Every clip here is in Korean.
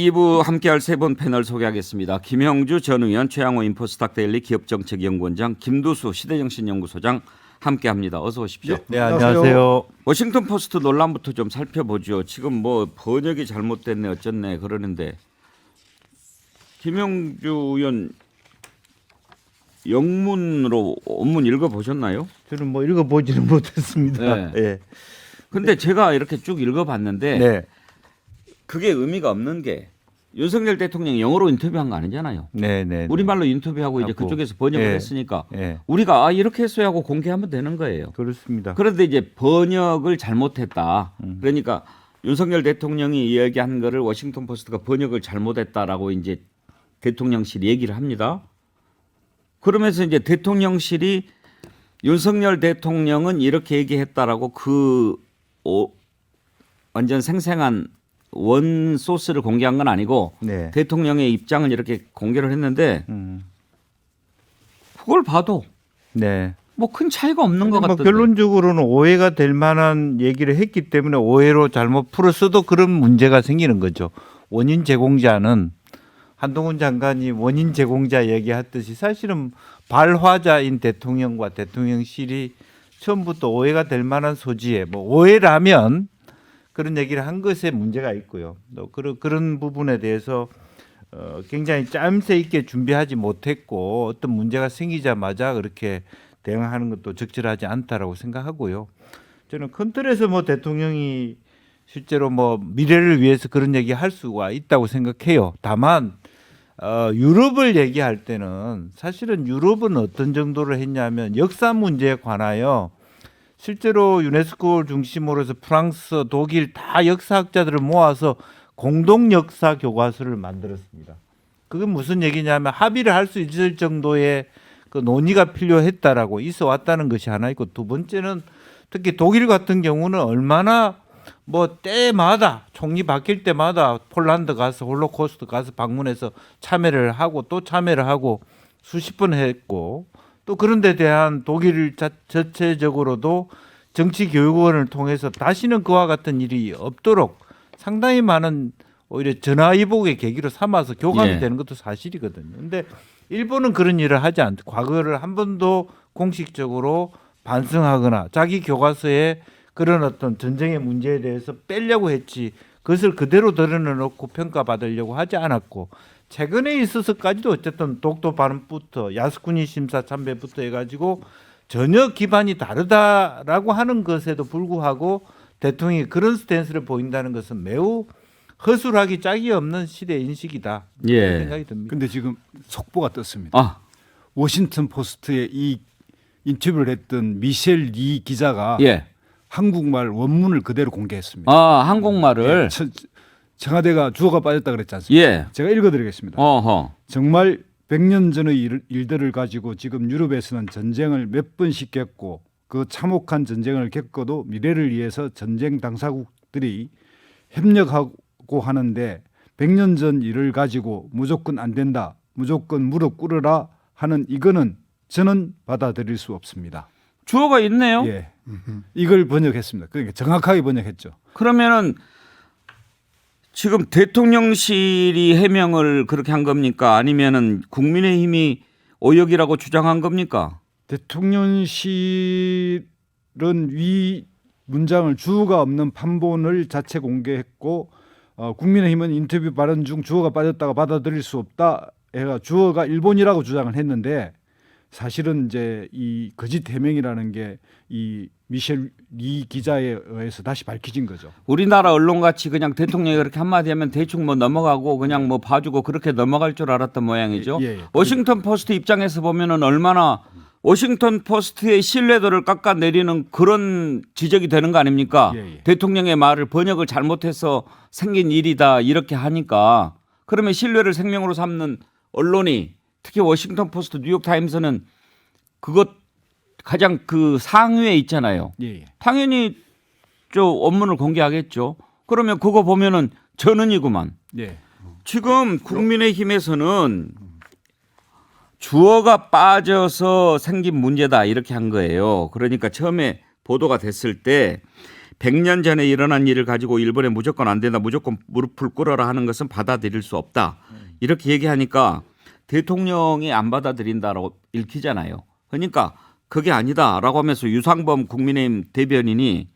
2부 함께할 세 분 패널 소개하겠습니다. 김형주 전 의원, 최양호 인포스탁 데일리 기업정책연구원장, 김두수 시대정신연구소장 함께합니다. 어서 오십시오. 네, 안녕하세요. 워싱턴 포스트 논란부터 좀 살펴보죠. 지금 뭐 번역이 잘못됐네 어쨌네 그러는데 김영주 의원 영문으로 원문 읽어 보셨나요? 저는 뭐 읽어보지는 못했습니다. 네. 예. 근데 제가 이렇게 쭉 읽어 봤는데 네. 그게 의미가 없는 게 윤석열 대통령이 영어로 인터뷰한 거 아니잖아요. 네, 네. 우리말로 인터뷰하고 이제 그쪽에서 번역을 예. 했으니까 예. 우리가 아 이렇게 했어야 하고 공개하면 되는 거예요. 그렇습니다. 그런데 이제 번역을 잘못했다. 음. 그러니까 윤석열 대통령이 이야기한 거를 워싱턴 포스트가 번역을 잘못했다라고 이제 대통령실이 얘기를 합니다. 그러면서 이제 대통령실이 윤석열 대통령은 이렇게 얘기했다라고 그 오, 완전 생생한 원 소스를 공개한 건 아니고 네. 대통령의 입장을 이렇게 공개를 했는데 음. 그걸 봐도 네. 뭐 큰 차이가 없는 것뭐 같던데. 결론적으로는 오해가 될 만한 얘기를 했기 때문에 오해로 잘못 풀었어도 그런 문제가 생기는 거죠. 원인 제공자는 한동훈 장관이 원인 제공자 얘기했듯이 사실은 발화자인 대통령과 대통령실이 처음부터 오해가 될 만한 소지에 뭐 오해라면 그런 얘기를 한 것에 문제가 있고요. 또 그런 그런 부분에 대해서 어, 굉장히 짬새 있게 준비하지 못했고 어떤 문제가 생기자마자 그렇게 대응하는 것도 적절하지 않다라고 생각하고요. 저는 큰 틀에서 뭐 대통령이 실제로 뭐 미래를 위해서 그런 얘기 할 수가 있다고 생각해요. 다만 어, 유럽을 얘기할 때는 사실은 유럽은 어떤 정도로 했냐면 역사 문제에 관하여 실제로 유네스코 중심으로 해서 프랑스, 독일 다 역사학자들을 모아서 공동 역사 교과서를 만들었습니다. 그게 무슨 얘기냐면 합의를 할 수 있을 정도의 그 논의가 필요했다라고 있어 왔다는 것이 하나 있고 두 번째는 특히 독일 같은 경우는 얼마나 뭐 때마다 총리 바뀔 때마다 폴란드 가서 홀로코스트 가서 방문해서 참여를 하고 또 참여를 하고 수십 번 했고 또 그런 데 대한 독일 자, 전체적으로도 정치 교육원을 통해서 다시는 그와 같은 일이 없도록 상당히 많은 오히려 전화위복의 계기로 삼아서 교감이 예. 되는 것도 사실이거든요. 근데 일본은 그런 일을 하지 않고 과거를 한 번도 공식적으로 반성하거나 자기 교과서에 그런 어떤 전쟁의 문제에 대해서 빼려고 했지 그것을 그대로 드러내놓고 평가받으려고 하지 않았고 최근에 있어서까지도 어쨌든 독도 발언부터 야스쿠니 심사 참배부터 해가지고 전혀 기반이 다르다라고 하는 것에도 불구하고 대통령이 그런 스탠스를 보인다는 것은 매우 허술하기 짝이 없는 시대 인식이다 예. 생각이 듭니다. 근데 지금 속보가 떴습니다. 아, 워싱턴 포스트에 이 인터뷰를 했던 미셸 리 기자가 예. 한국말 원문을 그대로 공개했습니다. 아, 한국말을 예, 처- 청와대가 주어가 빠졌다 그랬지 않습니까? 예. 제가 읽어드리겠습니다. 어허. 정말 100년 전의 일, 일들을 가지고 지금 유럽에서는 전쟁을 몇 번씩 겪고 그 참혹한 전쟁을 겪어도 미래를 위해서 전쟁 당사국들이 협력하고 하는데 100년 전 일을 가지고 무조건 안 된다. 무조건 무릎 꿇으라 하는 이거는 저는 받아들일 수 없습니다. 주어가 있네요. 예. 이걸 번역했습니다. 그러니까 정확하게 번역했죠. 그러면은 지금 대통령실이 해명을 그렇게 한 겁니까? 아니면은 국민의힘이 오역이라고 주장한 겁니까? 대통령실은 위 문장을 주어가 없는 판본을 자체 공개했고 어, 국민의힘은 인터뷰 발언 중 주어가 빠졌다가 받아들일 수 없다 해가 주어가 일본이라고 주장을 했는데 사실은 이제 이 거짓 해명이라는 게 이 미셸 리 기자에 의해서 다시 밝혀진 거죠. 우리나라 언론 같이 그냥 대통령이 그렇게 한마디 하면 대충 뭐 넘어가고 그냥 뭐 봐주고 그렇게 넘어갈 줄 알았던 모양이죠. 예, 예. 워싱턴 포스트 입장에서 보면은 얼마나 워싱턴 포스트의 신뢰도를 깎아내리는 그런 지적이 되는 거 아닙니까? 예, 예. 대통령의 말을 번역을 잘못해서 생긴 일이다 이렇게 하니까 그러면 신뢰를 생명으로 삼는 언론이 특히 워싱턴 포스트, 뉴욕 타임스는 그것 가장 그 상위에 있잖아요. 예, 예. 당연히 저 원문을 공개하겠죠. 그러면 그거 보면은 전은이구만. 예. 지금 국민의힘에서는 주어가 빠져서 생긴 문제다 이렇게 한 거예요. 그러니까 처음에 보도가 됐을 때 100년 전에 일어난 일을 가지고 일본에 무조건 안 된다, 무조건 무릎을 꿇어라 하는 것은 받아들일 수 없다. 이렇게 얘기하니까 대통령이 안 받아들인다라고 읽히잖아요. 그러니까 그게 아니다라고 하면서 유상범 국민의힘 대변인이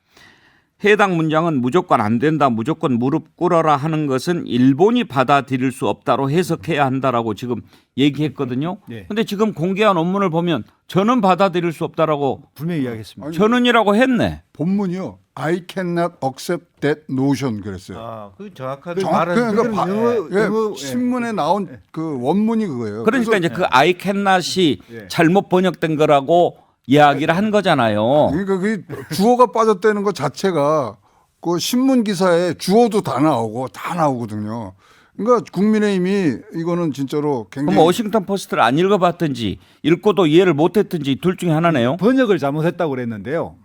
해당 문장은 무조건 안 된다, 무조건 무릎 꿇어라 하는 것은 일본이 받아들일 수 없다로 해석해야 한다라고 지금 얘기했거든요. 네. 근데 지금 공개한 원문을 보면 저는 받아들일 수 없다라고 분명히 이야기했습니다. 저는이라고 했네. 본문이요. I cannot accept that notion 그랬어요. 아, 그 정확하게 정확 말은 그러니까 영어- 예, 예. 신문에 나온 그 원문이 그거예요. 그러니까 그래서 이제 그 I cannot이 예. 잘못 번역된 거라고 이야기를 한 거잖아요. 그러니까 그 주어가 빠졌다는 것 자체가 그 신문 기사에 주어도 다 나오고 다 나오거든요. 그러니까 국민의힘이 이거는 진짜로 그럼 굉장히 워싱턴 포스트를 안 읽어봤든지 읽고도 이해를 못했든지 둘 중에 하나네요. 번역을 잘못했다고 그랬는데요.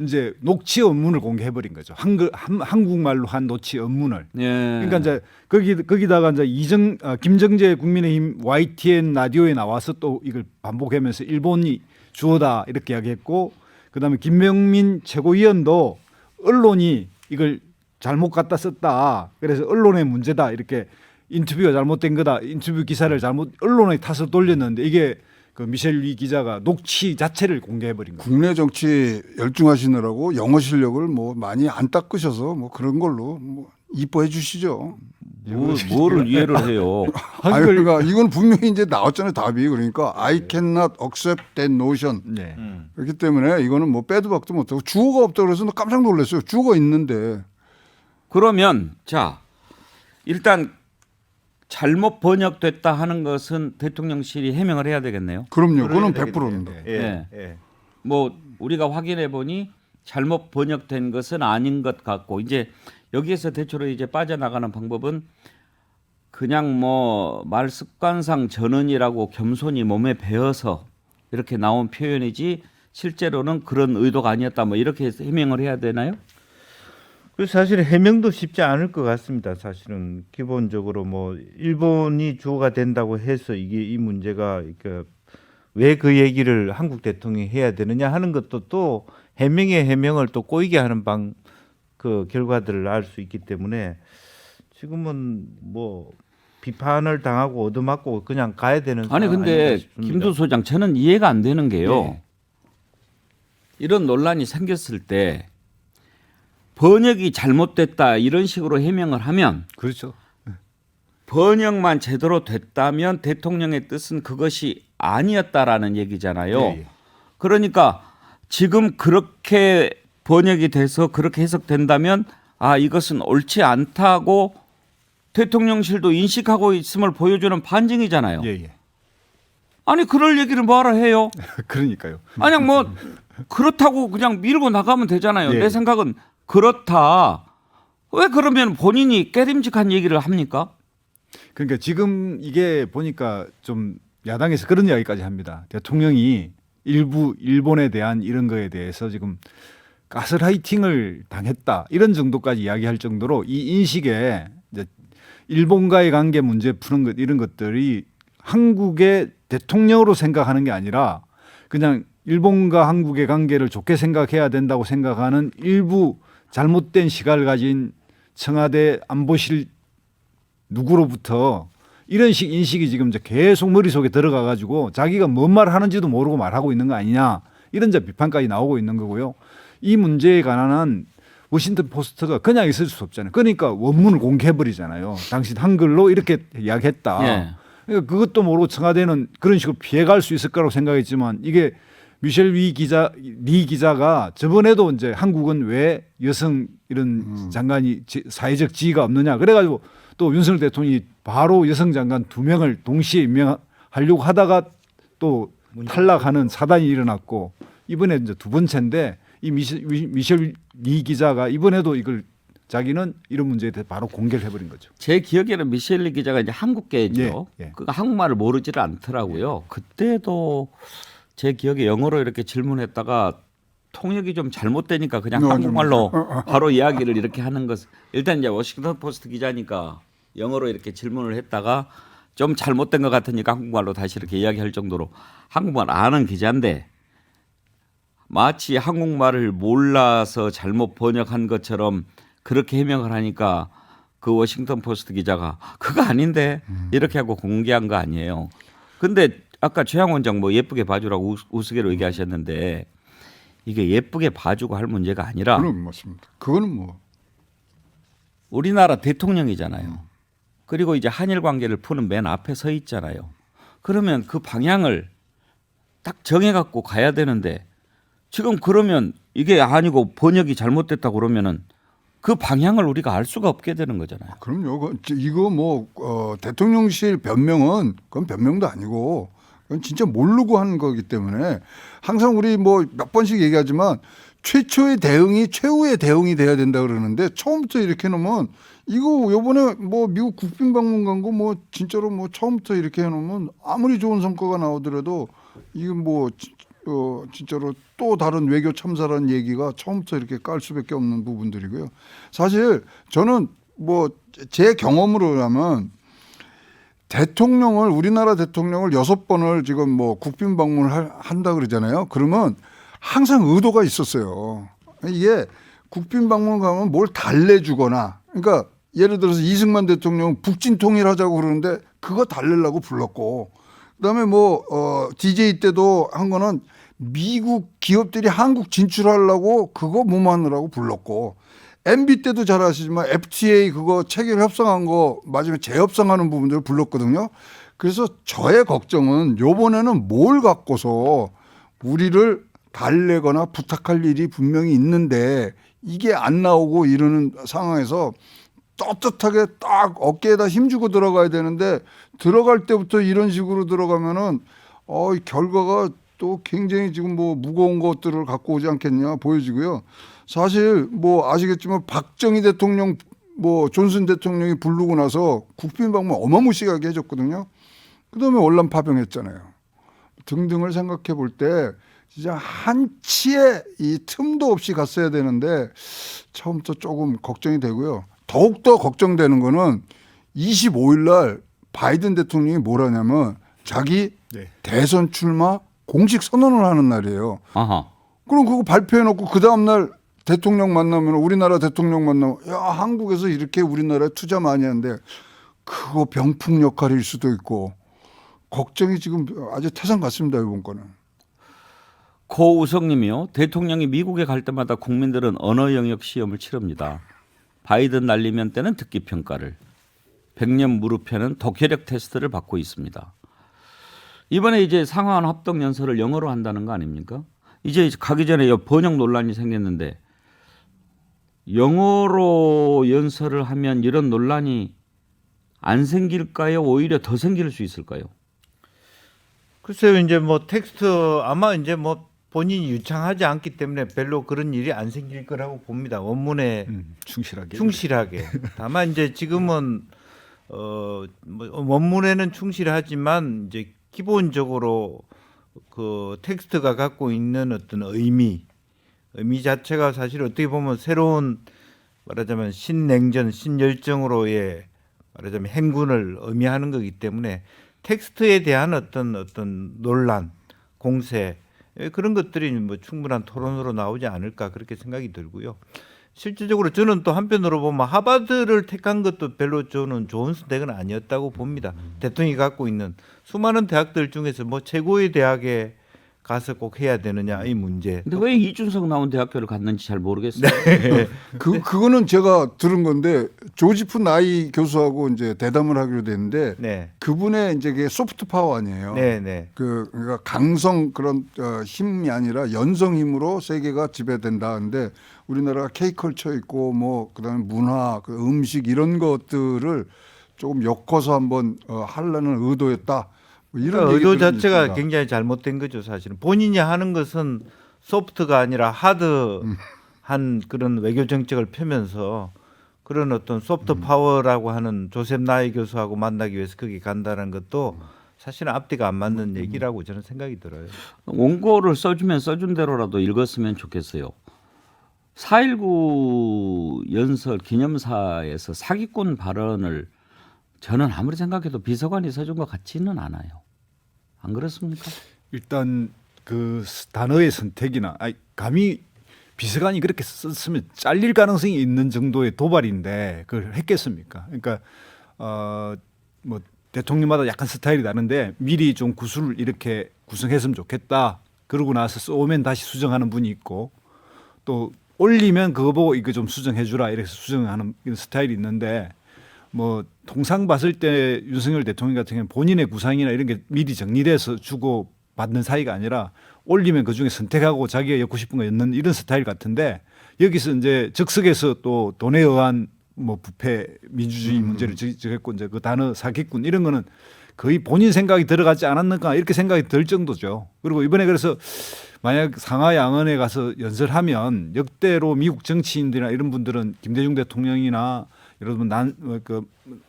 이제 녹취 원문을 공개해버린 거죠. 한글 한, 한국말로 한 녹취 원문을. 예. 그러니까 이제 거기 거기다가 이제 이정 아, 김정재 국민의힘 YTN 라디오에 나와서 또 이걸 반복하면서 일본이 주어다 이렇게 이야기했고 그다음에 김명민 최고위원도 언론이 이걸 잘못 갖다 썼다. 그래서 언론의 문제다 이렇게 인터뷰가 잘못된 거다. 인터뷰 기사를 잘못 언론에 타서 돌렸는데 이게 그 미셸 위 기자가 녹취 자체를 공개해버린 거예요. 국내 정치 열중하시느라고 영어 실력을 뭐 많이 안 닦으셔서 뭐 그런 걸로 뭐 이뻐해 주시죠. 뭐, 뭐를 이해를 해요. 아니 그러니까 이건 분명히 이제 나왔잖아요 답이 그러니까 I cannot accept that notion 네. 그렇기 때문에 이거는 뭐 빼도 박도 못하고 주어가 없다 그래서 나 깜짝 놀랐어요. 주어가 있는데 그러면 자 일단 잘못 번역됐다 하는 것은 대통령실이 해명을 해야 되겠네요. 그럼요. 그거는 그래야 100%입니다. 되겠네. 예. 예. 뭐 우리가 확인해 보니 잘못 번역된 것은 아닌 것 같고 이제 여기에서 대체로 이제 빠져나가는 방법은 그냥 뭐 말 습관상 전언이라고 겸손히 몸에 배어서 이렇게 나온 표현이지 실제로는 그런 의도가 아니었다 뭐 이렇게 해명을 해야 되나요? 그 사실 해명도 쉽지 않을 것 같습니다. 사실은 기본적으로 뭐 일본이 주어가 된다고 해서 이게 이 문제가 그러니까 왜그 얘기를 한국 대통령이 해야 되느냐 하는 것도 또 해명의 해명을 또 꼬이게 하는 방 그 결과들을 알 수 있기 때문에 지금은 뭐 비판을 당하고 얻어맞고 그냥 가야 되는 아니 근데. 김두 소장 저는 이해가 안 되는 게요. 네. 이런 논란이 생겼을 때 번역이 잘못됐다 이런 식으로 해명을 하면 그렇죠. 번역만 제대로 됐다면 대통령의 뜻은 그것이 아니었다라는 얘기잖아요. 예, 예. 그러니까 지금 그렇게 번역이 돼서 그렇게 해석된다면 아 이것은 옳지 않다고 대통령실도 인식하고 있음을 보여주는 반증이잖아요. 예, 예. 아니 그럴 얘기를 뭐하러 해요? 그러니까요. 그냥 뭐 그렇다고 그냥 밀고 나가면 되잖아요. 예. 내 생각은 그렇다. 왜 그러면 본인이 깨림직한 얘기를 합니까? 그러니까 지금 이게 보니까 좀 야당에서 그런 이야기까지 합니다. 대통령이 일부 일본에 대한 이런 거에 대해서 지금 가스라이팅을 당했다 이런 정도까지 이야기할 정도로 이 인식에 이제 일본과의 관계 문제 푸는 것 이런 것들이 한국의 대통령으로 생각하는 게 아니라 그냥 일본과 한국의 관계를 좋게 생각해야 된다고 생각하는 일부 잘못된 시각을 가진 청와대 안보실 누구로부터 이런 식 인식이 지금 이제 계속 머릿속에 들어가 가지고 자기가 뭔 말을 하는지도 모르고 말하고 있는 거 아니냐 이런 비판까지 나오고 있는 거고요. 이 문제에 관한 워싱턴 포스트가 그냥 있을 수 없잖아요. 그러니까 원문을 공개해 버리잖아요. 당신 한글로 이렇게 이야기했다. 예. 그러니까 그것도 모르고 청와대는 그런 식으로 피해갈 수 있을 거라고 생각했지만 이게 미셸 위 기자 리 기자가 저번에도 이제 한국은 왜 여성 이런 장관이 지- 사회적 지위가 없느냐 그래가지고 또 윤석열 대통령이 바로 여성 장관 두 명을 동시에 임명하려고 하다가 또 탈락하는 사단이 일어났고 이번에 이제 두 번째인데 이 미셸, 위- 미셸 리 기자가 이번에도 이걸 자기는 이런 문제에 대해 바로 공개를 해버린 거죠. 제 기억에는 미셸리 기자가 이제 한국계죠. 예, 예. 그 한국말을 모르지를 않더라고요. 그때도 제 기억에 영어로 이렇게 질문했다가 통역이 좀 잘못되니까 그냥 어, 한국말로 바로 이야기를 이렇게 하는 것. 일단 이제 워싱턴 포스트 기자니까 영어로 이렇게 질문을 했다가 좀 잘못된 것 같으니까 한국말로 다시 이렇게 이야기할 정도로 한국말 아는 기자인데 마치 한국말을 몰라서 잘못 번역한 것처럼 그렇게 해명을 하니까 그 워싱턴 포스트 기자가 그거 아닌데 이렇게 하고 공개한 거 아니에요. 근데 아까 최양 원장 뭐 예쁘게 봐주라고 우- 우스개로 얘기하셨는데 이게 예쁘게 봐주고 할 문제가 아니라 그럼 맞습니다. 그거는 뭐 우리나라 대통령이잖아요. 그리고 이제 한일 관계를 푸는 맨 앞에 서 있잖아요. 그러면 그 방향을 딱 정해 갖고 가야 되는데 지금 그러면 이게 아니고 번역이 잘못됐다 그러면은 그 방향을 우리가 알 수가 없게 되는 거잖아요. 그럼요. 그- 저- 이거 뭐 어, 대통령실 변명은 그건 변명도 아니고 그건 진짜 모르고 하는 거기 때문에 항상 우리 뭐 몇 번씩 얘기하지만 최초의 대응이 최후의 대응이 돼야 된다 그러는데 처음부터 이렇게 해놓으면 이거 요번에 뭐 미국 국빈 방문 간 거 뭐 진짜로 뭐 처음부터 이렇게 해 놓으면 아무리 좋은 성과가 나오더라도 이건 뭐 지- 어, 진짜로 또 다른 외교 참사라는 얘기가 처음부터 이렇게 깔 수밖에 없는 부분들이고요. 사실 저는 뭐 제 경험으로라면 대통령을 우리나라 대통령을 여섯 번을 지금 뭐 국빈 방문을 할- 한다 그러잖아요. 그러면 항상 의도가 있었어요. 이게 국빈 방문 가면 뭘 달래주거나 그러니까 예를 들어서 이승만 대통령 북진 통일하자고 그러는데 그거 달래려고 불렀고 그다음에 뭐 어, DJ 때도 한 거는 미국 기업들이 한국 진출하려고 그거 몸하느라고 불렀고 MB 때도 잘 아시지만 FTA 그거 체결 협상한 거 마지막에 재협상하는 부분들을 불렀거든요. 그래서 저의 걱정은 요번에는 뭘 갖고서 우리를 달래거나 부탁할 일이 분명히 있는데 이게 안 나오고 이러는 상황에서 떳떳하게 딱 어깨에다 힘주고 들어가야 되는데 들어갈 때부터 이런 식으로 들어가면은 어, 이 결과가 또 굉장히 지금 뭐 무거운 것들을 갖고 오지 않겠냐 보여지고요. 사실 뭐 아시겠지만 박정희 대통령 뭐 존슨 대통령이 부르고 나서 국빈 방문 어마무시하게 해줬거든요. 그다음에 월남 파병했잖아요. 등등을 생각해 볼 때 진짜 한치의 이 틈도 없이 갔어야 되는데 처음부터 조금 걱정이 되고요. 더욱더 걱정되는 거는 25일 날 바이든 대통령이 뭐라냐면 자기 네. 대선 출마 공식 선언을 하는 날이에요. 아하. 그럼 그거 발표해 놓고 그 다음 날 대통령 만나면 우리나라 대통령 만나면 야 한국에서 이렇게 우리나라에 투자 많이 하는데 그거 병풍 역할일 수도 있고 걱정이 지금 아주 태산 같습니다 이번 거는. 고우성님이요. 대통령이 미국에 갈 때마다 국민들은 언어 영역 시험을 치릅니다. 바이든 날리면 때는 듣기 평가를, 백년 무릎에는 독해력 테스트를 받고 있습니다. 이번에 이제 상하원 합동 연설을 영어로 한다는 거 아닙니까? 이제 가기 전에 이 번역 논란이 생겼는데 영어로 연설을 하면 이런 논란이 안 생길까요? 오히려 더 생길 수 있을까요? 글쎄요, 이제 뭐 텍스트 아마 이제 뭐 본인이 유창하지 않기 때문에 별로 그런 일이 안 생길 거라고 봅니다. 원문에 음, 충실하게. 충실하게. 다만 이제 지금은 어뭐 원문에는 충실하지만 이제 기본적으로 그 텍스트가 갖고 있는 어떤 의미, 의미 자체가 사실 어떻게 보면 새로운 말하자면 신냉전, 신열정으로의 말하자면 행군을 의미하는 거기 때문에 텍스트에 대한 어떤 어떤 논란, 공세 예, 그런 것들이 뭐 충분한 토론으로 나오지 않을까 그렇게 생각이 들고요. 실질적으로 저는 또 한편으로 보면 하버드를 택한 것도 별로 저는 좋은 선택은 아니었다고 봅니다. 대통령이 갖고 있는 수많은 대학들 중에서 뭐 최고의 대학에 가서 꼭 해야 되느냐 이 문제. 근데 왜 이준석 나온 대학교를 갔는지 잘 모르겠어요. 그 그거는 제가 들은 건데 조지프 나이 교수하고 이제 대담을 하기로 됐는데 네, 그분의 이제 그게 소프트 파워 아니에요. 네, 네. 그 그러니까 강성 그런 어, 힘이 아니라 연성 힘으로 세계가 지배된다. 근데 우리나라가 K컬처 있고 뭐 그다음에 문화, 그 음식 이런 것들을 조금 엮어서 한번 어, 하려는 의도였다. 뭐 이런 그러니까 의도 자체가 있습니다. 굉장히 잘못된 거죠, 사실은. 본인이 하는 것은 소프트가 아니라 하드한 그런 외교 정책을 펴면서 그런 어떤 소프트 파워라고 하는 조셉 나이 교수하고 만나기 위해서 거기 간다는 것도 사실은 앞뒤가 안 맞는 얘기라고 저는 생각이 들어요. 원고를 써주면 써준 대로라도 읽었으면 좋겠어요. 4.19 연설 기념사에서 사기꾼 발언을 저는 아무리 생각해도 비서관이 써준 것 같지는 않아요. 안 그렇습니까? 일단 그 스- 단어의 선택이나 아니, 감히 비서관이 그렇게 썼으면 잘릴 가능성이 있는 정도의 도발인데 그걸 했겠습니까? 그러니까 어뭐 대통령마다 약간 스타일이 다른데 미리 좀 구술을 이렇게 구성했으면 좋겠다. 그러고 나서 쏘면 다시 수정하는 분이 있고 또 올리면 그거 보고 이거 좀 수정해 주라 이렇게 수정하는 스타일이 있는데 뭐 통상 봤을 때 윤석열 대통령 같은 경우는 본인의 구상이나 이런 게 미리 정리돼서 주고 받는 사이가 아니라 올리면 그 중에 선택하고 자기가 엮고 싶은 거 엮는 이런 스타일 같은데 여기서 이제 즉석에서 또 돈에 의한 뭐 부패 민주주의 문제를 지적했고 이제 그 단어 사기꾼 이런 거는 거의 본인 생각이 들어가지 않았는가 이렇게 생각이 들 정도죠. 그리고 이번에 그래서 만약 상하 양원에 가서 연설하면 역대로 미국 정치인들이나 이런 분들은 김대중 대통령이나 여러분 난그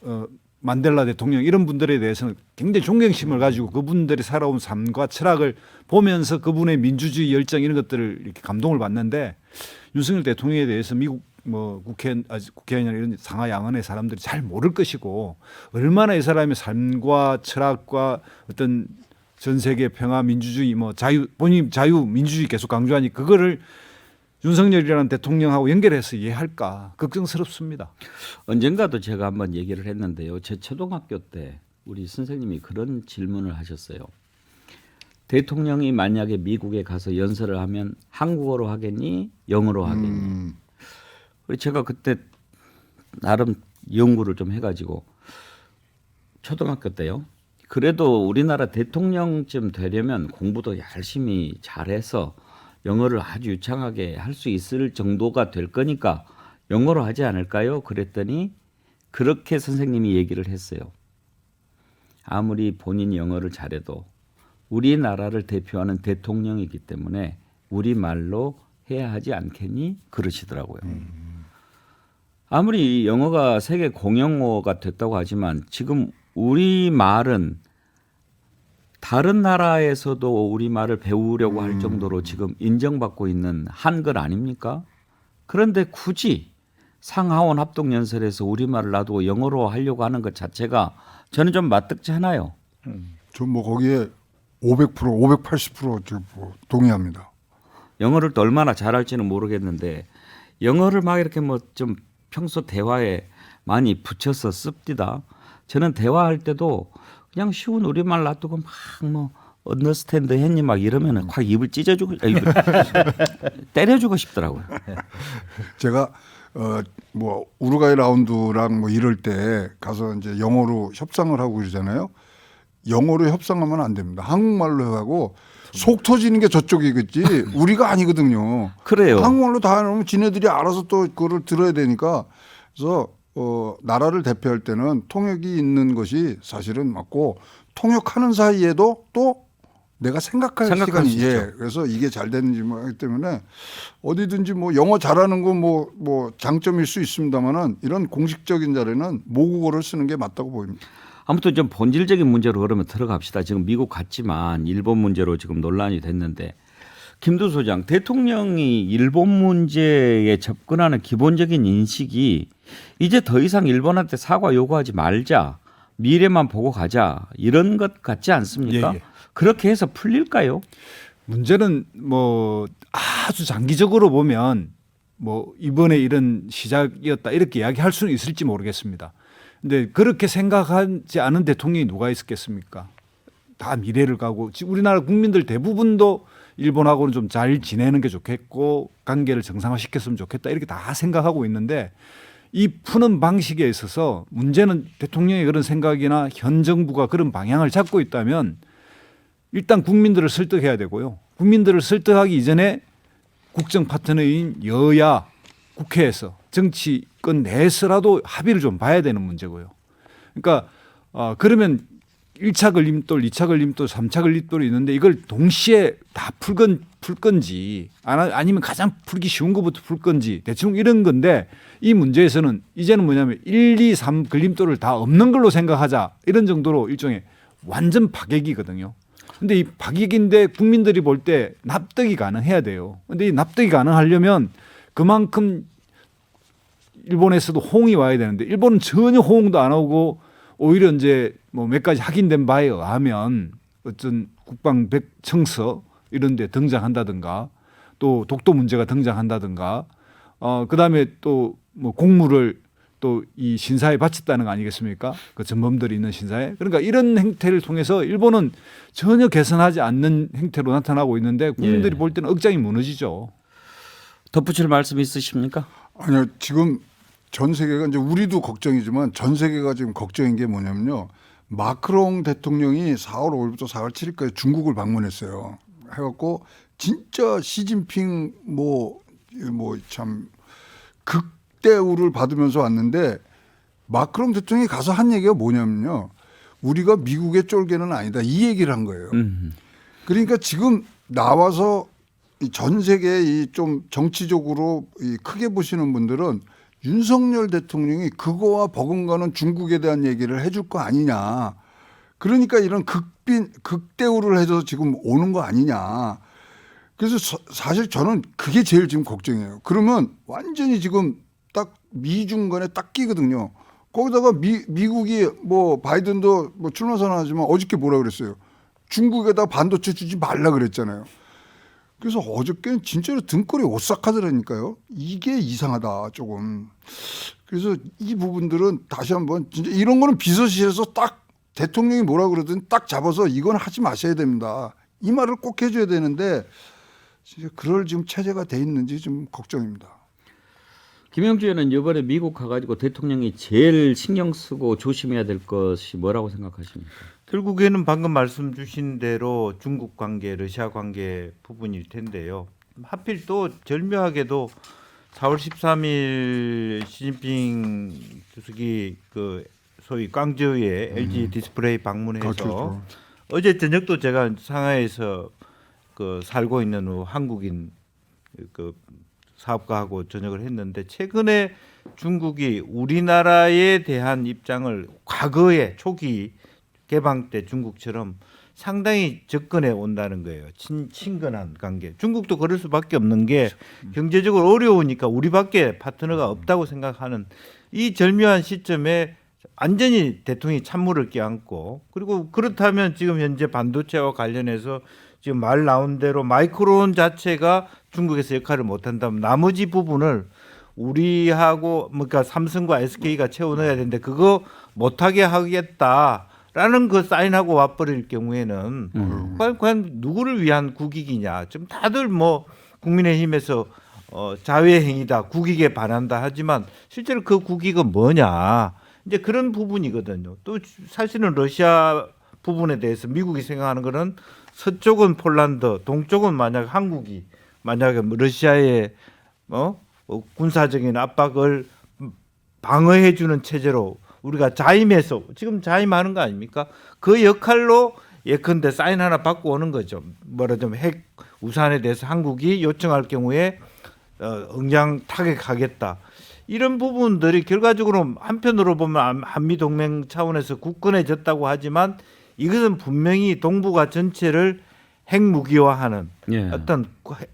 어, 만델라 대통령 이런 분들에 대해서는 굉장히 존경심을 가지고 그분들이 살아온 삶과 철학을 보면서 그분의 민주주의 열정 이런 것들을 이렇게 감동을 받는데 윤석열 대통령에 대해서 미국 뭐 국회 아, 국회의원이나 이런 상하 양원의 사람들이 잘 모를 것이고 얼마나 이 사람의 삶과 철학과 어떤 전 세계 평화 민주주의 뭐 자유 본인 자유 민주주의 계속 강조하니 그거를 윤석열이라는 대통령하고 연결해서 이해할까 걱정스럽습니다. 언젠가도 제가 한번 얘기를 했는데요. 제 초등학교 때 우리 선생님이 그런 질문을 하셨어요. 대통령이 만약에 미국에 가서 연설을 하면 한국어로 하겠니? 영어로 하겠니? 음, 제가 그때 나름 연구를 좀 해가지고 초등학교 때요. 그래도 우리나라 대통령쯤 되려면 공부도 열심히 잘해서 영어를 아주 유창하게 할 수 있을 정도가 될 거니까 영어로 하지 않을까요? 그랬더니 그렇게 선생님이 얘기를 했어요. 아무리 본인이 영어를 잘해도 우리나라를 대표하는 대통령이기 때문에 우리말로 해야 하지 않겠니? 그러시더라고요. 아무리 영어가 세계 공용어가 됐다고 하지만 지금 우리 말은 다른 나라에서도 우리 말을 배우려고 할 정도로 지금 인정받고 있는 한글 아닙니까? 그런데 굳이 상하원 합동 연설에서 우리 말을 놔두고 영어로 하려고 하는 것 자체가 저는 좀 마뜩잖아요. 전뭐 거기에 500% 580% 지금 뭐 동의합니다. 영어를 또 얼마나 잘할지는 모르겠는데 영어를 막 이렇게 뭐 좀 평소 대화에 많이 붙여서 씁디다. 저는 대화할 때도 그냥 쉬운 우리말 놔두고 막뭐 언더스탠드 했니 막 이러면은 확 입을 찢어주고 아니, 때려주고 싶더라고요. 제가 어뭐 우루과이 라운드랑 뭐 이럴 때 가서 이제 영어로 협상을 하고 그러잖아요. 영어로 협상하면 안 됩니다. 한국말로 하고 속 터지는 게 저쪽이겠지 우리가 아니거든요. 그래요. 한국말로 다 해놓으면 지네들이 알아서 또 그거를 들어야 되니까 그래서 어 나라를 대표할 때는 통역이 있는 것이 사실은 맞고 통역하는 사이에도 또 내가 생각할, 생각할 수 시간이 예. 그래서 이게 잘 되는지 뭐 하기 때문에 어디든지 뭐 영어 잘하는 건뭐뭐 장점일 수 있습니다만은 이런 공식적인 자리는 모국어를 쓰는 게 맞다고 보입니다. 아무튼 좀 본질적인 문제로 그러면 들어갑시다. 지금 미국 갔지만 일본 문제로 지금 논란이 됐는데 김두 소장 대통령이 일본 문제에 접근하는 기본적인 인식이 이제 더 이상 일본한테 사과 요구하지 말자 미래만 보고 가자 이런 것 같지 않습니까? 예, 예. 그렇게 해서 풀릴까요? 문제는 뭐 아주 장기적으로 보면 뭐 이번에 이런 시작이었다 이렇게 이야기할 수는 있을지 모르겠습니다. 근데 그렇게 생각하지 않은 대통령이 누가 있었겠습니까? 다 미래를 가고 우리나라 국민들 대부분도 일본하고는 좀 잘 지내는 게 좋겠고 관계를 정상화시켰으면 좋겠다 이렇게 다 생각하고 있는데 이 푸는 방식에 있어서 문제는 대통령의 그런 생각이나 현 정부가 그런 방향을 잡고 있다면 일단 국민들을 설득해야 되고요. 국민들을 설득하기 이전에 국정 파트너인 여야 국회에서 정치권 내에서라도 합의를 좀 봐야 되는 문제고요. 그러니까 어 그러면 1차 걸림돌, 2차 걸림돌, 3차 걸림돌이 있는데 이걸 동시에 다 풀 건 풀 건지 아니면 가장 풀기 쉬운 것부터 풀 건지 대충 이런 건데 이 문제에서는 이제는 뭐냐면 1, 2, 3 걸림돌을 다 없는 걸로 생각하자 이런 정도로 일종의 완전 박액이거든요. 근데 이 박익인데 국민들이 볼 때 납득이 가능해야 돼요. 근데 이 납득이 가능하려면 그만큼 일본에서도 호응이 와야 되는데 일본은 전혀 호응도 안 오고 오히려 이제 뭐 몇 가지 확인된 바에 의하면 어떤 국방 백 청서 이런 데 등장한다든가 또 독도 문제가 등장한다든가 어 그다음에 또 뭐 공무를 또 이 신사에 바쳤다는 거 아니겠습니까? 그 전범들이 있는 신사에. 그러니까 이런 행태를 통해서 일본은 전혀 개선하지 않는 행태로 나타나고 있는데 국민들이 예. 볼 때는 억장이 무너지죠. 덧붙일 말씀 있으십니까? 아니요, 지금 전 세계가 이제 우리도 걱정이지만 전 세계가 지금 걱정인 게 뭐냐면요. 마크롱 대통령이 4월 5일부터 4월 7일까지 중국을 방문했어요. 해갖고 진짜 시진핑 뭐 뭐 참 극대우를 받으면서 왔는데 마크롱 대통령이 가서 한 얘기가 뭐냐면요. 우리가 미국의 쫄개는 아니다 이 얘기를 한 거예요. 음. 그러니까 지금 나와서 이전 세계 이 좀 정치적으로 이 크게 보시는 분들은 윤석열 대통령이 그거와 버금가는 중국에 대한 얘기를 해줄 거 아니냐. 그러니까 이런 극빈 극대우를 해서 지금 오는 거 아니냐. 그래서 서- 사실 저는 그게 제일 지금 걱정이에요. 그러면 완전히 지금 딱 미중 간에 딱 끼거든요. 거기다가 미, 미국이 뭐 바이든도 뭐 출마 선언하지만 어저께 뭐라 그랬어요. 중국에다 반도체 주지 말라 그랬잖아요. 그래서 어저께는 진짜로 등골이 오싹하더라니까요. 이게 이상하다 조금. 그래서 이 부분들은 다시 한번 진짜 이런 거는 비서실에서 딱 대통령이 뭐라 그러든 딱 잡아서 이건 하지 마셔야 됩니다. 이 말을 꼭 해줘야 되는데 진짜 그럴 지금 체제가 돼 있는지 좀 걱정입니다. 김영주 의원은 이번에 미국 가가지고 대통령이 제일 신경 쓰고 조심해야 될 것이 뭐라고 생각하십니까? 결국에는 방금 말씀 주신 대로 중국 관계, 러시아 관계 부분일 텐데요. 하필 또 절묘하게도 4월 13일 시진핑 주석이 그 소위 광저우에 LG 디스플레이 방문해서 어제 저녁도 제가 상하이에서 그 살고 있는 후 한국인 그 사업가하고 저녁을 했는데 최근에 중국이 우리나라에 대한 입장을 과거에 초기 개방 때 중국처럼 상당히 접근해 온다는 거예요. 친, 친근한 관계. 중국도 그럴 수밖에 없는 게 경제적으로 어려우니까 우리밖에 파트너가 없다고 생각하는 이 절묘한 시점에 완전히 대통령이 찬물을 끼얹고 그리고 그렇다면 지금 현재 반도체와 관련해서 지금 말 나온 대로 마이크론 자체가 중국에서 역할을 못한다면 나머지 부분을 우리하고 뭐 그러니까 삼성과 SK가 채워 넣어야 되는데 그거 못하게 하겠다 라는 그 사인하고 와버릴 경우에는 과연, 과연 누구를 위한 국익이냐 지금 다들 뭐 국민의힘에서 어, 자외행위다 국익에 반한다 하지만 실제로 그 국익은 뭐냐 이제 그런 부분이거든요. 또 사실은 러시아 부분에 대해서 미국이 생각하는 거는 서쪽은 폴란드, 동쪽은 만약 한국이 만약에 뭐 러시아의 어? 어, 군사적인 압박을 방어해 주는 체제로 우리가 자임해서 지금 자임하는 거 아닙니까? 그 역할로 예컨대 사인 하나 받고 오는 거죠. 뭐라든 핵 우산에 대해서 한국이 요청할 경우에 어, 응장 타격하겠다. 이런 부분들이 결과적으로 한편으로 보면 한미 동맹 차원에서 굳건해졌다고 하지만 이것은 분명히 동북아 전체를 핵무기화하는 예. 어떤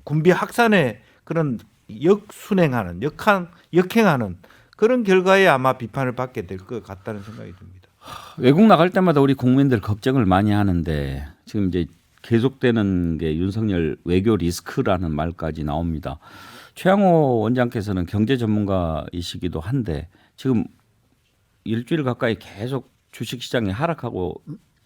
군비 확산의 그런 역순행하는 역한 역행하는 그런 결과에 아마 비판을 받게 될 것 같다는 생각이 듭니다. 외국 나갈 때마다 우리 국민들 걱정을 많이 하는데 지금 이제 계속되는 게 윤석열 외교 리스크라는 말까지 나옵니다. 최양호 원장께서는 경제 전문가이시기도 한데 지금 일주일 가까이 계속 주식 시장이 하락하고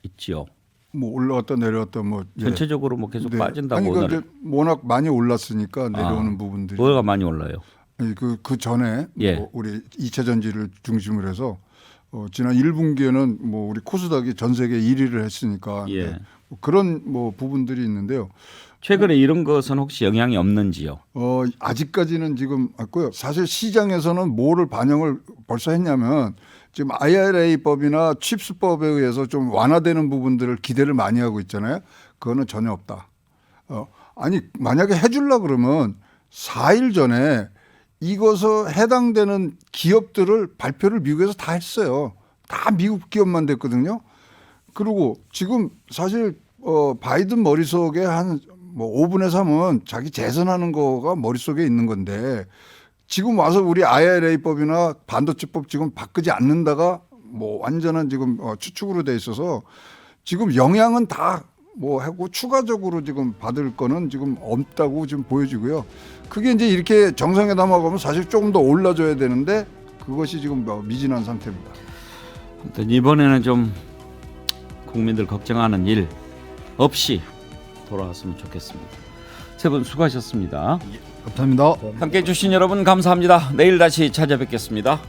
있지요. 뭐 올라왔다 내려왔다 뭐 예. 전체적으로 뭐 계속 네. 빠진다고 아니 오늘 그러니까 이제 워낙 많이 올랐으니까 내려오는 아, 부분들이 뭐가 많이 올라요? 그, 그 전에 예. 뭐 우리 2차 전지를 중심으로 해서 어, 지난 1분기에는 뭐 우리 코스닥이 전 세계 1위를 했으니까 예. 네. 뭐 그런 뭐 부분들이 있는데요. 최근에 이런 것은 혹시 영향이 없는지요? 어, 아직까지는 지금 없고요. 사실 시장에서는 뭐를 반영을 벌써 했냐면 지금 IRA법이나 칩스법에 의해서 좀 완화되는 부분들을 기대를 많이 하고 있잖아요. 그거는 전혀 없다. 어, 아니 만약에 해줄라 그러면 4일 전에 이것에 해당되는 기업들을 발표를 미국에서 다 했어요. 다 미국 기업만 됐거든요. 그리고 지금 사실 어 바이든 머릿속에 한 뭐 5분의 3은 자기 재선하는 거가 머릿속에 있는 건데 지금 와서 우리 IRA법이나 반도체법 지금 바꾸지 않는다가 뭐 완전한 지금 어 추측으로 돼 있어서 지금 영향은 다 뭐 하고 추가적으로 지금 받을 거는 지금 없다고 지금 보여지고요. 그게 이제 이렇게 정상회담하고 하면 사실 조금 더 올라줘야 되는데 그것이 지금 뭐 미진한 상태입니다. 아무튼 이번에는 좀 국민들 걱정하는 일 없이 돌아왔으면 좋겠습니다. 세 분 수고하셨습니다. 감사합니다. 함께 해주신 여러분 감사합니다. 내일 다시 찾아뵙겠습니다.